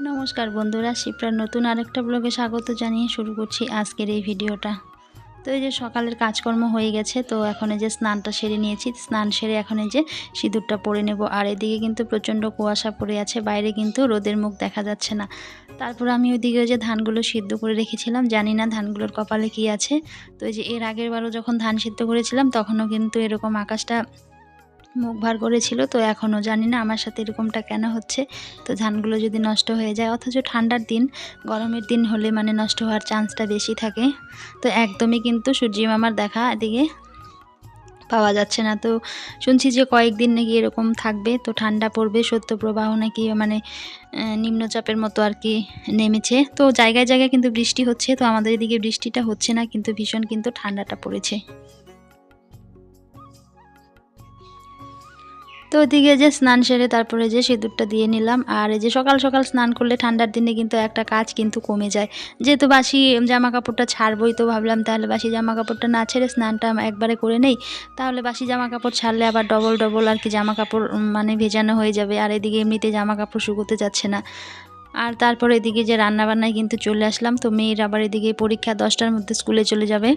নমস্কার বন্ধুরা, শিপ্রার নতুন আরেকটা ব্লগে স্বাগত জানিয়ে শুরু করছি আজকের এই ভিডিওটা। তো এই যে সকালের কাজকর্ম হয়ে গেছে, তো এখন এই যে স্নানটা সেরে নিয়েছি। স্নান সেরে এখন এই যে সিঁদুরটা পরে নেব। আর এদিকে কিন্তু প্রচণ্ড কুয়াশা পড়ে আছে, বাইরে কিন্তু রোদের মুখ দেখা যাচ্ছে না। তারপর আমি ওইদিকে ওই যে ধানগুলো সিদ্ধ করে রেখেছিলাম, জানি না ধানগুলোর কপালে কি আছে। তো এই যে এর আগের বারও যখন ধান সিদ্ধ করেছিলাম, তখনও কিন্তু এরকম আকাশটা মুখ ভার করেছিল, তো এখনও জানি না আমার সাথে এরকমটা কেন হচ্ছে। তো ধানগুলো যদি নষ্ট হয়ে যায়, অথচ ঠান্ডার দিন, গরমের দিন হলে মানে নষ্ট হওয়ার চান্সটা বেশি থাকে। তো একদমই কিন্তু সূর্যি মামার দেখা এদিকে পাওয়া যাচ্ছে না। তো শুনছি যে কয়েকদিন নাকি এরকম থাকবে, তো ঠান্ডা পড়বে সত্যপ্রবাহ নাকি মানে নিম্নচাপের মতো আর কি নেমেছে। তো জায়গায় জায়গায় কিন্তু বৃষ্টি হচ্ছে, তো আমাদের এদিকে বৃষ্টিটা হচ্ছে না, কিন্তু ভীষণ কিন্তু ঠান্ডাটা পড়েছে। তো ওদিকে যে স্নান সেরে তারপরে যে সিঁদুরটা দিয়ে নিলাম, আর এই যে সকাল সকাল স্নান করলে ঠান্ডার দিনে কিন্তু একটা কাজ কিন্তু কমে যায়। যেহেতু বাসি জামা কাপড়টা ছাড়বই তো ভাবলাম, তাহলে বাসি জামা কাপড়টা না ছেড়ে স্নানটা একবারে করে নেই। তাহলে বাসি জামা কাপড় ছাড়লে আবার ডবল ডবল আর কি জামা কাপড় মানে ভেজানো হয়ে যাবে, আর এদিকে এমনিতে জামা কাপড় শুকোতে যাচ্ছে না। আর তারপর এদিকে যে রান্নাবান্নায় কিন্তু চলে আসলাম, তো মেয়ের আবার এদিকে পরীক্ষা দশটার মধ্যে স্কুলে চলে যাবে।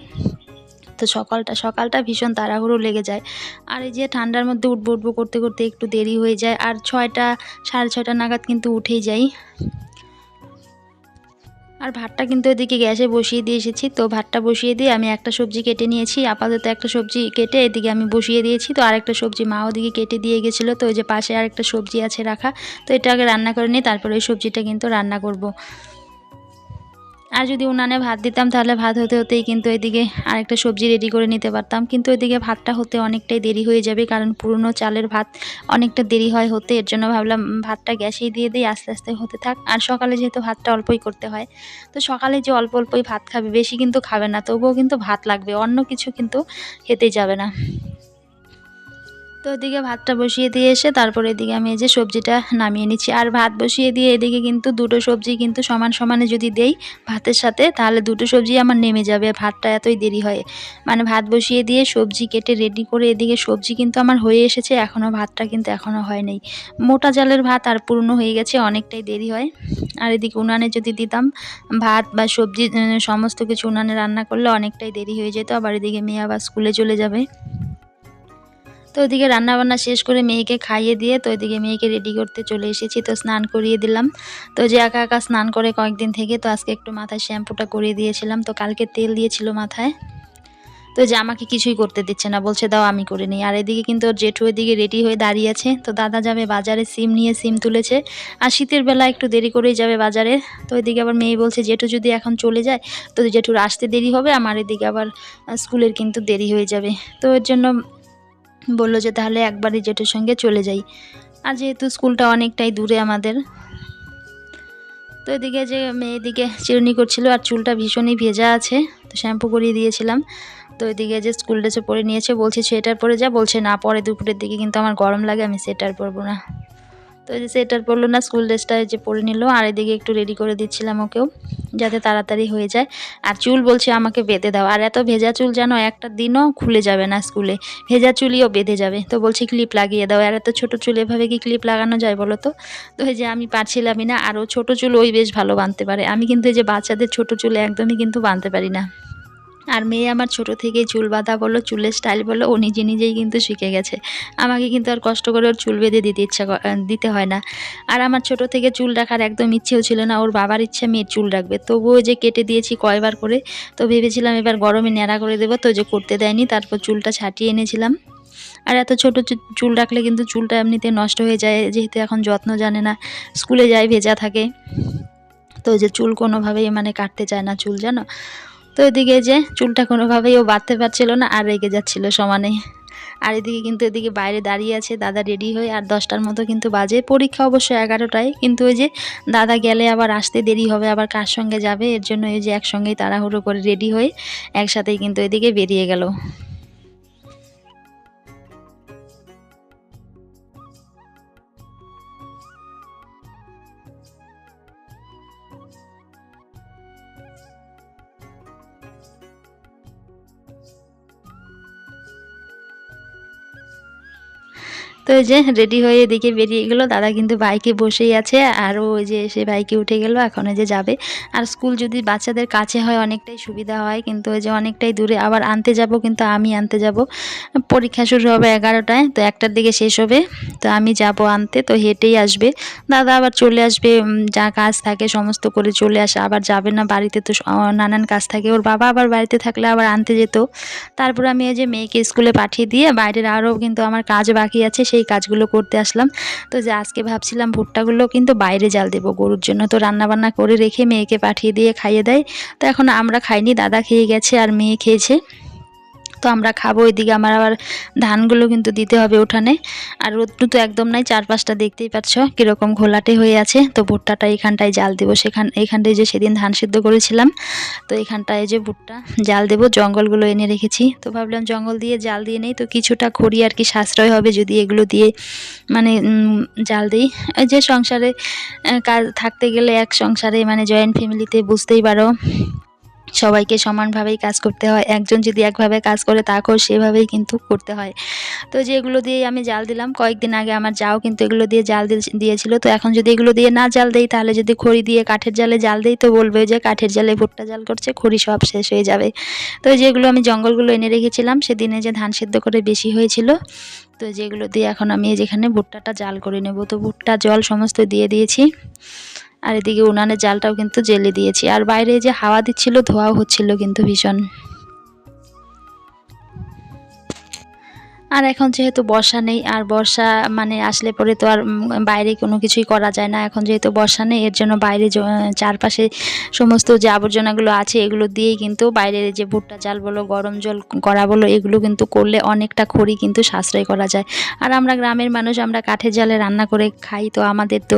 তো সকালটা সকালটা ভীষণ তাড়াহুড়ো লেগে যায়। আর এই যে ঠান্ডার মধ্যে উঠবো উঠবো করতে করতে একটু দেরি হয়ে যায়। আর ছয়টা, সাড়ে ছয়টা নাগাদ কিন্তু উঠেই যাই। আর ভাতটা কিন্তু এদিকে গ্যাসে বসিয়ে দিয়ে এসেছি। তো ভাতটা বসিয়ে দিয়ে আমি একটা সবজি কেটে নিয়েছি। আপাতত একটা সবজি কেটে এদিকে আমি বসিয়ে দিয়েছি। তো আরেকটা সবজি মা ওদিকে কেটে দিয়ে গেছিল। তো ওই যে পাশে আরেকটা সবজি আছে রাখা। তো এটা আগে রান্না করে নিই, তারপরে ওই সবজিটা কিন্তু রান্না করব। আর যদি উনানে ভাত দিতাম, তাহলে ভাত হতে হতেই কিন্তু এদিকে আরেকটা সবজি রেডি করে নিতে পারতাম। কিন্তু এদিকে ভাতটা হতে অনেকটাই দেরি হয়ে যাবে, কারণ পুরনো চালের ভাত অনেকটা দেরি হয় হতে। এর জন্য ভাবলাম ভাতটা গ্যাসেই দিয়ে দিই, আস্তে আস্তে হতে থাক। আর সকালে যেহেতু ভাতটা অল্পই করতে হয়, তো সকালে যে অল্প অল্পই ভাত খাবে, বেশি কিন্তু খাবে না। তবুও কিন্তু ভাত লাগবে, অন্য কিছু কিন্তু খেতেই যাবে না। তো ওদিকে ভাতটা বসিয়ে দিয়ে এসে তারপরে এদিকে আমি এই যে সবজিটা নামিয়ে নিচ্ছি। আর ভাত বসিয়ে দিয়ে এদিকে কিন্তু দুটো সবজি কিন্তু সমান সমানে যদি দেই ভাতের সাথে, তাহলে দুটো সবজি আমার নেমে যাবে, ভাতটা এতই দেরি হয়। মানে ভাত বসিয়ে দিয়ে সবজি কেটে রেডি করে এদিকে সবজি কিন্তু আমার হয়ে এসেছে, এখনও ভাতটা কিন্তু এখনও হয় নাই। মোটা জালের ভাত আর পূর্ণ হয়ে গেছে, অনেকটাই দেরি হয়। আর এদিকে উনানে যদি দিতাম ভাত বা সবজি সমস্ত কিছু উনানে রান্না করলে অনেকটাই দেরি হয়ে যেত, আবার এদিকে মেয়ে আবার স্কুলে চলে যাবে। তো ওইদিকে রান্নাবান্না শেষ করে মেয়েকে খাইয়ে দিয়ে তো ওইদিকে মেয়েকে রেডি করতে চলে এসেছি, তো স্নান করিয়ে দিলাম। তো যে একা একা স্নান করে কয়েকদিন থেকে, তো আজকে একটু মাথায় শ্যাম্পুটা করিয়ে দিয়েছিলাম, তো কালকে তেল দিয়েছিল মাথায়। তো যে আমাকে কিছুই করতে দিচ্ছে না, বলছে দাও আমি করে নিই। আর এদিকে কিন্তু ওর জেঠু এদিকে রেডি হয়ে দাঁড়িয়ে আছে, তো দাদা যাবে বাজারে, সিম নিয়ে সিম তুলেছে। আর শীতের বেলা একটু দেরি করেই যাবে বাজারে। তো এদিকে আবার মেয়ে বলছে, জেঠু যদি এখন চলে যায়, তো জেঠুর আসতে দেরি হবে, আমার এদিকে আবার স্কুলের কিন্তু দেরি হয়ে যাবে। তো এর জন্য বলল যে তাহলে একবারই জেঠুর সঙ্গে চলে যাই। আর যেহেতু স্কুলটা অনেকটাই দূরে আমাদের, তো এদিকে যে মেয়ে মেয়েদিকে চিরুনি করছিল আর চুলটা ভীষণই ভেজা আছে, তো শ্যাম্পু করিয়ে দিয়েছিলাম। তো এদিকে যে স্কুল ড্রেসে পরে নিয়েছে, বলছে সেটার পরে যা। বলছে, না, পরে দুপুরের দিকে, কিন্তু আমার গরম লাগে, আমি সেটার পরবো না। তো এই যে সেটার পরলো না স্কুল ড্রেসটা যে পরে নিল, আর এদিকে একটু রেডি করে দিচ্ছিলাম ওকেও, যাতে তাড়াতাড়ি হয়ে যায়। আর চুল বলছে, আমাকে বেঁধে দাও। আর এত ভেজা চুল যেন একটা দিনও খুলে যাবে না স্কুলে ভেজা চুলিও বেঁধে যাবে। তো বলছে ক্লিপ লাগিয়ে দাও। আর এত ছোটো চুল, এভাবে কি ক্লিপ লাগানো যায় বলো তো? তো এই যে আমি পারছিলামই না, আর ও ছোটো চুল ওই বেশ ভালো বাঁধতে পারে। আমি কিন্তু এই যে বাচ্চাদের ছোটো চুল একদমই কিন্তু বাঁধতে পারি না। আর মেয়ে আমার ছোট থেকেই চুল বাঁধা বলো, চুলের স্টাইল বলো, ও নিজে নিজেই কিন্তু শিখে গেছে। আমাকে কিন্তু আর কষ্ট করে ওর চুল বেঁধে দিতে ইচ্ছা দিতে হয় না। আর আমার ছোট থেকে চুল রাখার একদম ইচ্ছেও ছিল না, ওর বাবার ইচ্ছা মেয়ের চুল রাখবে। তবুও যে কেটে দিয়েছি কয়বার করে, তো ভেবেছিলাম এবার গরমে ন্যাড়া করে দেবো, তো যে করতে দেয়নি, তারপর চুলটা ছাটিয়ে এনেছিলাম। আর এত ছোট চুল রাখলে কিন্তু চুলটা এমনিতে নষ্ট হয়ে যায়, যেহেতু এখন যত্ন জানে না, স্কুলে যায়, ভেজা থাকে। তো যে চুল কোনোভাবেই মানে কাটতে চায় না চুল, জানো? তো এদিকে যে চুলটা কোনোভাবেই ও বাঁধতে পারছিল না আর রেগে যাচ্ছিল সমানে। আর এদিকে কিন্তু এদিকে বাইরে দাঁড়িয়ে আছে দাদা রেডি হয়ে আর দশটার মতো কিন্তু বাজে। পরীক্ষা অবশ্য এগারোটায়, কিন্তু ওই যে দাদা গেলে আবার আসতে দেরি হবে, আবার কার সঙ্গে যাবে? এর জন্য ওই যে একসঙ্গেই তাড়াহুড়ো করে রেডি হয়ে একসাথেই কিন্তু এদিকে বেরিয়ে গেল। তো ওই যে রেডি হয়ে এদিকে বেরিয়ে গেলো। দাদা কিন্তু বাইকে বসেই আছে আর ওই যে এসে বাইকে উঠে গেল, এখন ওই যে যাবে। আর স্কুল যদি বাচ্চাদের কাছে হয় অনেকটাই সুবিধা হয়, কিন্তু ওই যে অনেকটাই দূরে। আবার আনতে যাব, কিন্তু আমি আনতে যাব। পরীক্ষা শুরু হবে এগারোটায়, তো একটার দিকে শেষ হবে। তো আমি যাব আনতে, তো হেঁটেই আসবে। দাদা আবার চলে আসবে যা কাজ থাকে সমস্ত করে চলে আসে। আবার যাবে না বাড়িতে তো নানান কাজ থাকে। ওর বাবা আবার বাড়িতে থাকলে আবার আনতে যেত। তারপর আমি এই যে মেয়েকে স্কুলে পাঠিয়ে দিয়ে, বাইরের আরও কিন্তু আমার কাজ বাকি আছে সেই কাজগুলো করতে আসলাম। তো যে আজকে ভাবছিলাম ভুট্টাগুলো কিন্তু বাইরে জাল দেবো গরুর জন্য। তো রান্না বান্না করে রেখে মেয়েকে পাঠিয়ে দিয়ে খাইয়ে দেয়। তো এখন আমরা খাইনি, দাদা খেয়ে গেছে আর মেয়ে খেয়েছে। তো আমরা খাব এদিকে আমার আবার ধানগুলো কিন্তু দিতে হবে উঠানে। আর রোদ্রু তো একদম নাই, চারপাশটা দেখতেই পাচ্ছ কীরকম ঘোলাটে হয়ে আছে। তো ভুট্টাটা এখানটায় জাল দেবো, সেখান এখানটায় যে সেদিন ধান সিদ্ধ করেছিলাম, তো এখানটায় যে ভুট্টা জাল দেবো, জঙ্গলগুলো এনে রেখেছি। তো ভাবলাম জঙ্গল দিয়ে জাল দিয়ে নেই, তো কিছুটা খড়ি আর কি সাশ্রয় হবে যদি এগুলো দিয়ে মানে জাল দিই। যে সংসারে কাজ থাকতে গেলে এক সংসারে মানে জয়েন্ট ফ্যামিলিতে বুঝতেই পারো। সবাইকে সমানভাবেই কাজ করতে হয়। একজন যদি একভাবে কাজ করে, তাকেও সেভাবেই কিন্তু করতে হয়। তো যে এগুলো দিয়ে আমি জাল দিলাম। কয়েকদিন আগে আমার যাও কিন্তু এগুলো দিয়ে জাল দিয়ে- দিয়েছিল। তো এখন যদি এগুলো দিয়ে না জাল দেই, তাহলে যদি খড়ি দিয়ে কাঠের জালে জাল দেই, তো বলবে যে কাঠের জালে ভুট্টা জাল করছে, খড়ি সব শেষ হয়ে যাবে। তো যেগুলো আমি জঙ্গলগুলো এনে রেখেছিলাম, সেদিনে যে ধান সেদ্ধ করে বেশি হয়েছিল, তো যেগুলো দিয়ে এখন আমি যেখানে ভুট্টাটা জাল করে নেব। তো ভুট্টা, জল সমস্ত দিয়ে দিয়েছি। আর এদিকে উনানের জালটাও কিন্তু জেলে দিয়েছি। আর বাইরে যে হাওয়া দিচ্ছিল, ধোয়াও হচ্ছিল কিন্তু ভীষণ। আর এখন যেহেতু বর্ষা নেই, আর বর্ষা মানে আসলে পরে তো আর বাইরে কোনো কিছুই করা যায় না। এখন যেহেতু বর্ষা নেই, এর জন্য বাইরে চারপাশে সমস্ত যে আবর্জনাগুলো আছে, এগুলো দিয়েই কিন্তু বাইরের যে ভুট্টা জাল বলো, গরম জল করা বলো, এগুলো কিন্তু করলে অনেকটা খড়ি কিন্তু সাশ্রয় করা যায়। আর আমরা গ্রামের মানুষ, আমরা কাঠের জালে রান্না করে খাই, তো আমাদের তো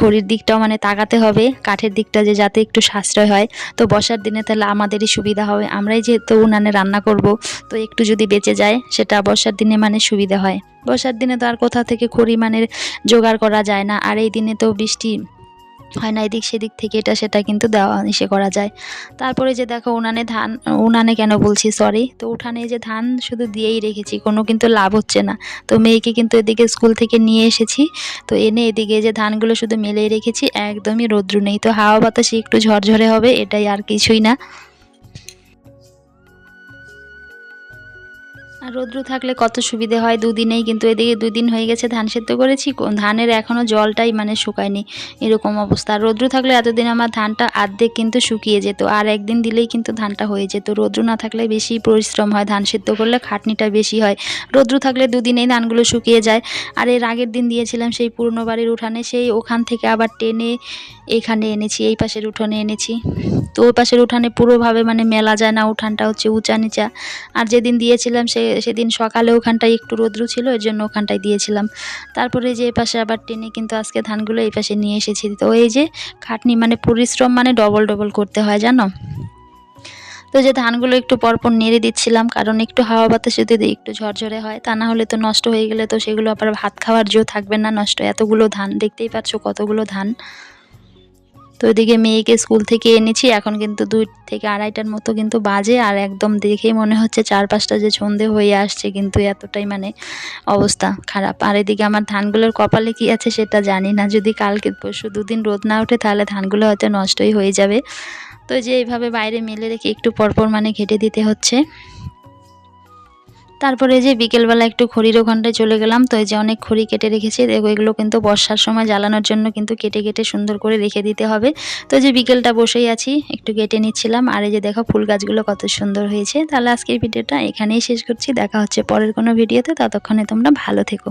খড়ির দিকটাও মানে তাকাতে হবে। কাঠের দিকটা যে যাতে একটু সাশ্রয় হয়। তো বর্ষার দিনে তাহলে আমাদেরই সুবিধা হবে। আমরাই যেহেতু উনানে রান্না করব, তো একটু যদি বেঁচে যায়, সেটা বর্ষার দিনে মানে সুবিধা হয়। বর্ষার দিনে তো আর কোথা থেকে খড়ি মানের জোগাড় করা যায় না, আর এই দিনে তো বৃষ্টি হয় না, এদিক সেদিক থেকে এটা সেটা কিন্তু দেওয়া, ইসে করা যায়। তারপরে যে দেখো উনানে ধান, উনানে কেন বলছি সরি তো উঠানে যে ধান শুধু দিয়েই রেখেছি, কোনো কিন্তু লাভ হচ্ছে না। তো মেয়েকে কিন্তু এদিকে স্কুল থেকে নিয়ে এসেছি, তো এনে এদিকে যে ধানগুলো শুধু মেলেই রেখেছি, একদমই রৌদ্র নেই। তো হাওয়া বাতাসে একটু ঝরঝরে হবে, এটাই আর কিছুই না। রৌদ্র থাকলে কত সুবিধে হয়? দুদিনেই কিন্তু এদিকে দুদিন হয়ে গেছে, ধান সেদ্ধ করেছি। ধানের এখনও জলটাই মানে শুকায়নি এরকম অবস্থা। আর রৌদ্র থাকলে এতদিন আমার ধানটা আর্ধেক কিন্তু শুকিয়ে যেত। আর একদিন দিলেই কিন্তু ধানটা হয়ে যেত। রৌদ্র না থাকলে বেশি পরিশ্রম হয়, ধান সেদ্ধ করলে খাটনিটা বেশি হয়। রৌদ্র থাকলে দুদিনেই ধানগুলো শুকিয়ে যায়। আর এর আগের দিন দিয়েছিলাম সেই পুরনো বাড়ির উঠানে, সেই ওখান থেকে আবার টেনে এখানে এনেছি, এই পাশের উঠানে এনেছি। তো ওই পাশের উঠানে পুরোভাবে মানে মেলা যায় না, উঠানটা হচ্ছে উঁচা নিচা। আর যেদিন দিয়েছিলাম সে সেদিন সকালে ওখানটায় একটু রৌদ্র ছিল, এর জন্য ওখানটায় দিয়েছিলাম। তারপরে যে এই পাশে আবার টেনে কিন্তু আজকে ধানগুলো এই পাশে নিয়ে এসেছি। তো এই যে খাটনি মানে পরিশ্রম মানে ডবল ডবল করতে হয়, জানো? তো যে ধানগুলো একটু পরপর নেড়ে দিচ্ছিলাম, কারণ একটু হাওয়া বাতাসে যদি একটু ঝরঝরে হয়, তা না হলে তো নষ্ট হয়ে গেলে তো সেগুলো আবার ভাত খাওয়ার জো থাকবে না, নষ্ট। এতগুলো ধান, দেখতেই পাচ্ছ কতগুলো ধান। তো ওইদিকে মেয়েকে স্কুল থেকে এনেছি। এখন কিন্তু দুই থেকে আড়াইটার মতো কিন্তু বাজে আর একদম দেখেই মনে হচ্ছে চার পাঁচটা যে সন্ধে হয়ে আসছে কিন্তু এতটাই মানে অবস্থা খারাপ। আর এদিকে আমার ধানগুলোর কপালে কি আছে সেটা জানি না। যদি কালকে পরশু দুদিন রোদ না ওঠে তাহলে ধানগুলো হয়তো নষ্টই হয়ে যাবে। তো যে এইভাবে বাইরে মেলে রেখে একটু পরপর মানে ঘেটে দিতে হচ্ছে। তারপরে যে বিকেলবেলা একটু খড়ির ওখানটায় চলে গেলাম, তো এই যে অনেক খড়ি কেটে রেখেছি দেখো এগুলো কিন্তু বর্ষার সময় জ্বালানোর জন্য কিন্তু কেটে কেটে সুন্দর করে রেখে দিতে হবে। তো যে বিকেলটা বসেই আছি, একটু কেটে নিচ্ছিলাম, আর এই যে দেখো ফুল গাছগুলো কত সুন্দর হয়েছে। তাহলে আজকের ভিডিওটা এখানেই শেষ করছি, দেখা হচ্ছে পরের কোনো ভিডিওতে, ততক্ষণে তোমরা ভালো থেকো।